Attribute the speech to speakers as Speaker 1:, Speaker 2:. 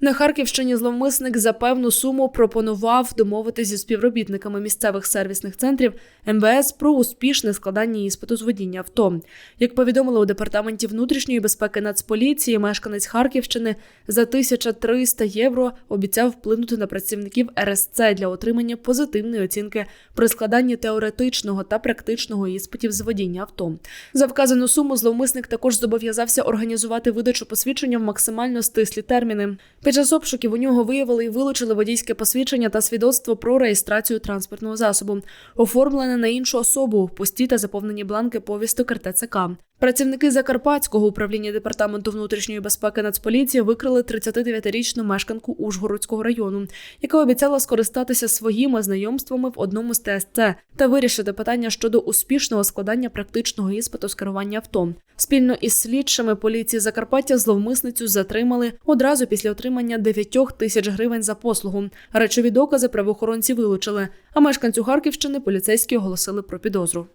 Speaker 1: На Харківщині зловмисник за певну суму пропонував домовитися зі співробітниками місцевих сервісних центрів МВС про успішне складання іспиту з водіння авто. Як повідомили у департаменті внутрішньої безпеки Нацполіції, мешканець Харківщини за 1300 євро обіцяв вплинути на працівників РСЦ для отримання позитивної оцінки при складанні теоретичного та практичного іспитів з водіння авто. За вказану суму зловмисник також зобов'язався організувати видачу посвідчення в максимально стислі терміни. Під час обшуків у нього виявили і вилучили водійське посвідчення та свідоцтво про реєстрацію транспортного засобу, оформлене на іншу особу, пусті та заповнені бланки повісток РТЦК. Працівники Закарпатського управління департаменту внутрішньої безпеки Нацполіції викрили 39-річну мешканку Ужгородського району, яка обіцяла скористатися своїми знайомствами в одному з ТСЦ та вирішити питання щодо успішного складання практичного іспиту з керування авто. Спільно із слідчими поліції Закарпаття зловмисницю затримали одразу після отримання 9 тисяч гривень за послугу. Речові докази правоохоронці вилучили, а мешканцю Харківщини поліцейські оголосили про підозру.